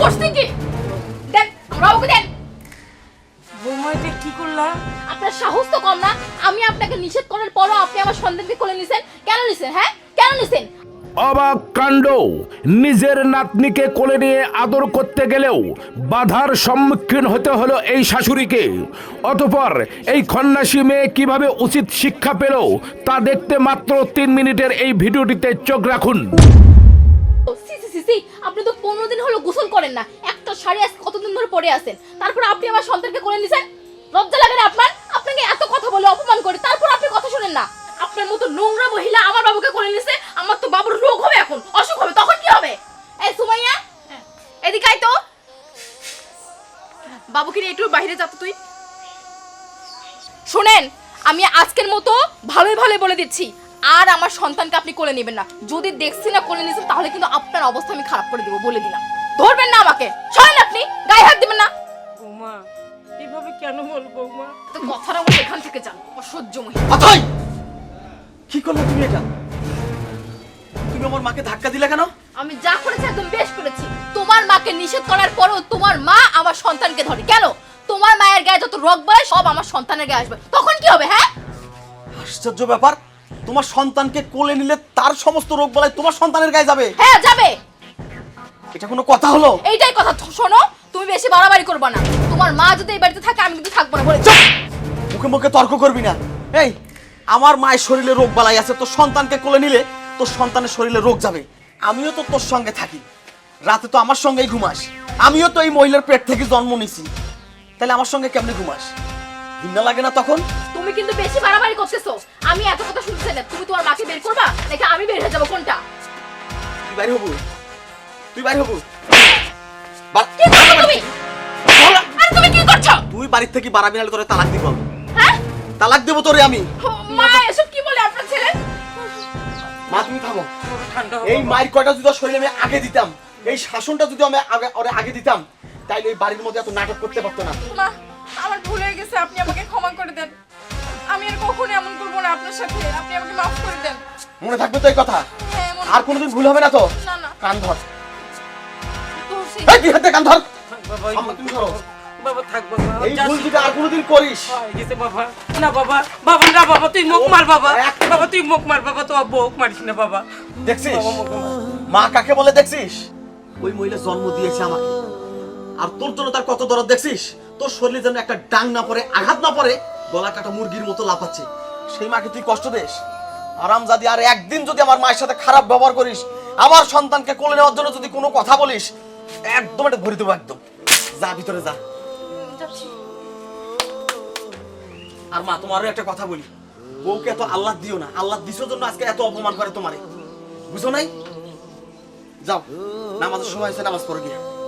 করছি কি? দেন আমার বৌমা এটা কি করলা? আপনার সাহস তো কম না। আমি আপনাকে নিষেধ করার পরও আপনি আমার সন্তানকে কোলে নিছেন। কেন নিছেন হ্যাঁ? কেন নিছেন? অবাক কাণ্ড নিজের নাতনিকে কোলে নিয়ে আদর করতে গেলেও বাধার সম্মুখীন হতে হলো এই শাশুড়িকে। অতপর এই খন্নাসী মেয়ে কীভাবে উচিত শিক্ষা পেল তা দেখতে মাত্র তিন মিনিটের এই ভিডিওটিতে চোখ রাখুন। আপনি তো করেন না। একটা শাড়ি আজ কতদিন ধরে পরে আছেন? তারপর আপনি আমার সন্তানকে কোলে নিছেন? লজ্জা লাগে না আপনার? আপনাকে এত কথা বলে অপমান করে তারপর আপনি কথা শুনেন না। আপনার মতো নোংরা মহিলা আমার বাবুকে কোলে নিছে আমার তো বাবুর রোগ হবে এখন অসুখ হবে তখন কি হবে? এই সুমাইয়া এদিকে আয় তো। বাবুকে নিয়ে একটু বাইরে যা তো তুই। শোনেন আমি আজকের মতো ভালোই ভালো বলে দিচ্ছি। আর আমার সন্তানকে আপনি কোলে নেবেন না। যদি দেখছি না কোলে নিয়েছেন তাহলে কিন্তু আপনার অবস্থা আমি খারাপ করে দেবো বলে দিলাম। ধরবেন না আমাকে। শোনেন আপনি গায়ে হাত দিবেন না। বৌমা এভাবে কেন বল বৌমা? তো কথাটা বলে এখান থেকে যান অসহ্য মহিলা। অথই! কি করলে তুমি এটা? তুমি আমার মাকে ধাক্কা দিলে কেন? আমি যা করেছি একদম বেশ করেছি। তোমার মাকে নিষেধ করার পরেও তোমার মা আমার সন্তানকে ধরে। কেন? তোমার মায়ের গায়ে যত রোগ বলে সব আমার সন্তানের গায়ে আসবে। তখন কি হবে হ্যাঁ? আশ্চর্য ব্যাপার তোমার সন্তানকে কোলে নিলে তার সমস্ত রোগ বলায় তোমার সন্তানের গায়ে যাবে। হ্যাঁ যাবে। এটা কোনো কথা হলো? এইটাই কথা শোনো তুমি বেশি বাড়াবাড়ি করবে না। তোমার মা যদি এই বাড়িতে থাকে আমি কিন্তু থাকব না বলে মুখে মুখে তর্ক করবি না। এই আমার মায়ের শরীরে রোগ বালাই আছে তোর সন্তানকে কোলে নিলে তোর সন্তানের শরীরে রোগ যাবে। আমিও তো তোর সঙ্গে থাকি। রাতে তো আমার সঙ্গেই ঘুমাস। আমিও তো এই মহিলার পেট থেকে জন্ম নিছি। তাহলে আমার সঙ্গে কেমনে ঘুমাস? ঘৃণা লাগে না তখন? তুমি কিন্তু বেশি বাড়াবাড়ি করতেছো। আমি এত কথা শুনছি না। তুমি তোমার মাকে বের করবা নাকি আমি বের হয়ে যাব? কোনটা? বাইরে হবু? তুই বাইরে হবু। বা- কি করছ তুমি? কি করছ? তুই বাড়ির থেকে বাড়াবি নাহলে তোরে তালাক দিব। হ্যাঁ? তালাক দেবো তোরে আমি। মা এসব কি বলে আপনার ছেলে? মা তুমি থামো। এই মায়ের কয়টা যদি শরীরে আমি আগে দিতাম এই শাসনটা যদি আমি আগে ওরে আগে দিতাম তাইলে এই বাড়ির মধ্যে এত নাটক করতে পারতো না। মা আমার ভুল হয়ে গেছে আপনি আমাকে ক্ষমা করে দেন। আমি আর কখনো এমন করব না আপনার সাথে। আপনি আমাকে মাফ করে দেন। মনে থাকবে তো এই কথা? হ্যাঁ আর কোনোদিন ভুল হবে না তো? না না। কান ধর। এই তুই হাতে কান ধর। আম্মা, তুমি ধরো। বাবা থাক বাবা এই ভুল যদি আর কোনোদিন করিস। গেছে বাবা। না বাবা বাবা না বাবা তুই মুখ মার বাবা। বাবা তুই মুখ মার বাবা তো বউ মারিস না বাবা। দেখছিস? বাবা মুখ মার। মা কাকে বলে দেখছিস? ওই মহিলা জন্ম দিয়েছে আমাকে। আর তোর জন্য তার কত দরদ দেখছিস? তোর শরীরে যেন একটা ডাং না পড়ে আঘাত না পড়ে গলা কাটা মুরগির মতো লাফাচ্ছে। সেই মাকে তুই কষ্ট দেস। আরাম জাদি আর একদিন যদি আমার মায়ের সাথে খারাপ ব্যবহার করিস আমার সন্তানকে কোলে নেওয়ার জন্য যদি কোনো কথা বলিস একদম একটা ঘুরে দেবো একদম। যা ভিতরে যা। আর মা তোমারও একটা কথা বলি। বউকে এত আল্লাহ দিও না। আল্লাহ দিছো জন্য আজকে এত অপমান করে তোমারে। বুঝো নাই? যাও। নামাজের সময় হয়েছে নামাজ পড়ে গিয়া।